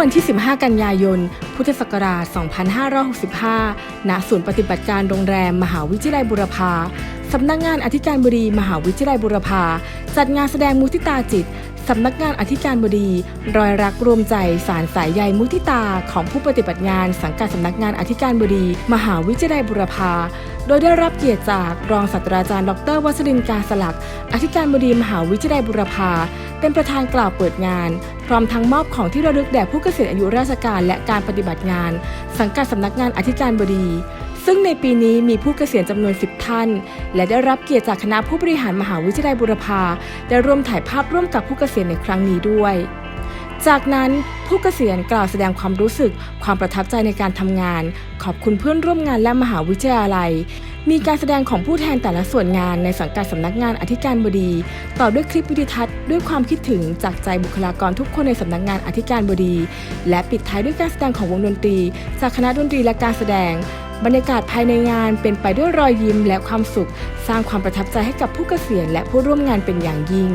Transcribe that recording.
วันที่ 15 กันยายน พุทธศักราช 2565 ณ ศูนย์ปฏิบัติการโรงแรม มหาวิทยาลัยบุรพาสำนักงานอธิการบดีมหาวิทยาลัยบุรพาจัดงานแสดงมุทิตาจิตสำนักงานอธิการบดี รอยรักรวมใจสารสายใยมุทิตาของผู้ปฏิบัติงานสังกัดสำนักงานอธิการบดี มหาวิทยาลัยบุรพาโดยได้รับเกียรติจากรองศาสตราจารย์ ดรวัชรินกาสลัก อธิการบดีมหาวิทยาลัยบุรพาเป็นประธานกล่าวเปิดงาน ร้อมทั้งมอบของที่ระลึกแด่ผู้เกษียณอายุราชการและการปฏิบัติงาน สังกัดสำนักงานอธิการบดี ซึ่งในปีนี้มีผู้เกษียณจำนวน 10 ท่าน และได้รับเกียรติจากคณะผู้บริหารมหาวิทยาลัยบุรพาได้ร่วมถ่ายภาพร่วมกับผู้เกษียณในครั้งนี้ด้วย จากนั้นผู้เกษียณกล่าวแสดงความรู้สึกความประทับใจในการทำงาน ขอบคุณเพื่อนร่วมงานและมหาวิทยาลัย มีการแสดงของผู้แทนแต่ละส่วนงานในสังกัดสำนักงานอธิการบดี ต่อด้วยคลิปวิดีทัศน์ด้วยความคิดถึงจากใจบุคลากรทุกคนในสำนักงานอธิการบดี และปิดท้ายด้วยการแสดงของวงดนตรี จากคณะดนตรีและการแสดงบรรยากาศภายในงานเป็นไปด้วยรอยยิ้มและความสุข สร้างความประทับใจให้กับผู้เกษียณและผู้ร่วมงานเป็นอย่างยิ่ง